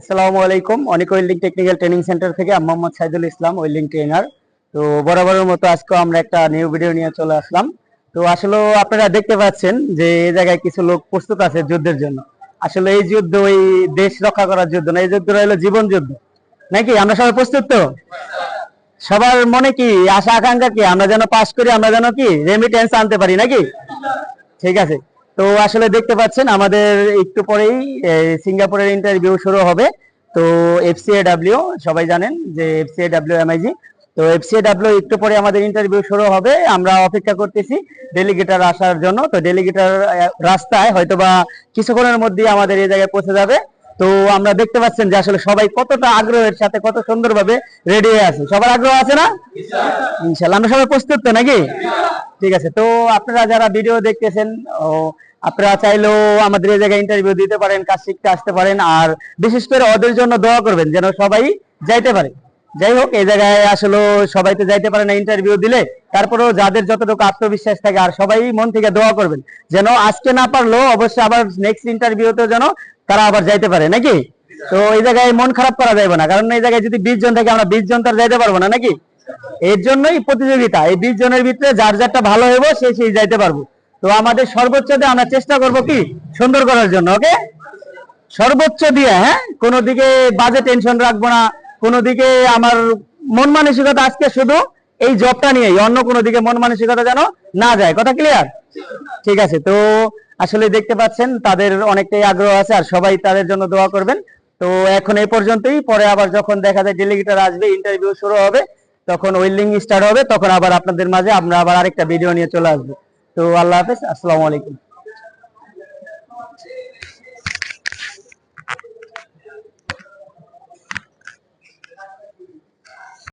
আসসালামু আলাইকুম। অনেক ওয়েল্ডিং টেকনিক্যাল ট্রেনিং সেন্টার থেকে আমি মোহাম্মদ সাইদুল ইসলাম, ওয়েল্ডিং ট্রেনার। তো বরাবরের মতো আমরা একটা নিউ ভিডিও নিয়ে চলে আসলাম। তো আসলে আপনারা দেখতে পাচ্ছেন যে এই জায়গায় কিছু লোক প্রস্তুত আছে যুদ্ধের জন্য। আসলে এই যুদ্ধ ওই দেশ রক্ষা করার যুদ্ধ না, এই যুদ্ধ হলো জীবন যুদ্ধ। নাকি? আমরা সবাই প্রস্তুত তো? সবার মনে কি, আশা, আকাঙ্ক্ষা কি? আমরা যেন পাস করি, আমরা যেন কি রেমিটেন্স আনতে পারি নাকি? ঠিক আছে। তো আসলে দেখতে পাচ্ছেন, আমাদের একটু পরেই সিঙ্গাপুরের ইন্টারভিউ শুরু হবে। তো এফসিএ ডাব্লিউ সবাই জানেন যে এফসিএ ডাব্লিউ এমআইজি তো এফসিএ ডাব্লিউ একটু পরে আমাদের ইন্টারভিউ শুরু হবে। আমরা অপেক্ষা করতেছি ডেলিগেটার আসার জন্য। তো ডেলিগেটার রাস্তায় হয়তোবা কিছুক্ষণের মধ্যেই আমাদের এই জায়গায় পৌঁছে যাবে। তো আমরা দেখতে পাচ্ছেন যে আসলে সবাই কতটা আগ্রহের সাথে কত সুন্দরভাবে রেডি হয়ে আছে। সবার আগ্রহ আছে না? ইনশাল্লাহ আমরা সবাই প্রস্তুত তো নাকি? ঠিক আছে, তো আপনারা যারা ভিডিও দেখতেছেন, ও, আপনারা চাইলেও আমাদের এই জায়গায় ইন্টারভিউ দিতে পারেন, কাজ শিখতে আসতে পারেন, আর বিশেষ করে ওদের জন্য দোয়া করবেন যেন সবাই যাইতে পারে। যাই হোক, এই জায়গায় আসলে সবাই তো যাইতে পারে না ইন্টারভিউ দিলে, তারপরেও যাদের যতটুকু আত্মবিশ্বাস থাকে, আর সবাই মন থেকে দোয়া করবেন। যেন আজকে না পারলেও অবশ্যই আবার নেক্সট ইন্টারভিউতে যেন তারা আবার যাইতে পারে, নাকি? তো এই জায়গায় মন খারাপ করা যাবে না, কারণ এই জায়গায় যদি বিশ জন থাকে, আমরা বিশ জন তার যাইতে পারব না, নাকি? এর জন্যই প্রতিযোগিতা, এই বিশ জনের ভিতরে যার যারটা ভালো হইব, সে সেই যাইতে পারব। তো আমাদের সর্বোচ্চ দিয়ে আমরা চেষ্টা করব কি? সুন্দর করার জন্য, ওকে? সর্বোচ্চ দিয়ে হ্যাঁ? কোনো দিকে বাজে টেনশন রাখব না, কোনো দিকে আমার মন মানসিকতা আজকে শুধু এই জবটা নিয়েই, অন্য কোনো দিকে মন মানসিকতা যেন না যায়। কথা ক্লিয়ার ঠিক আছে, তো আসলে দেখতে পাচ্ছেন, তাদের অনেকটাই আগ্রহ আছে আর সবাই তাদের জন্য দোয়া করবেন। তো এখন এই পর্যন্তই, পরে আবার যখন দেখা যায় ডেলিগেটার আসবে ইন্টারভিউ শুরু হবে, তখন ওয়েল্ডিং স্টার্ট হবে, তখন আবার আপনাদের মাঝে আমরা আবার আরেকটা ভিডিও নিয়ে চলে আসব। তো আল্লাহ হাফেজ, আসসালামু আলাইকুম।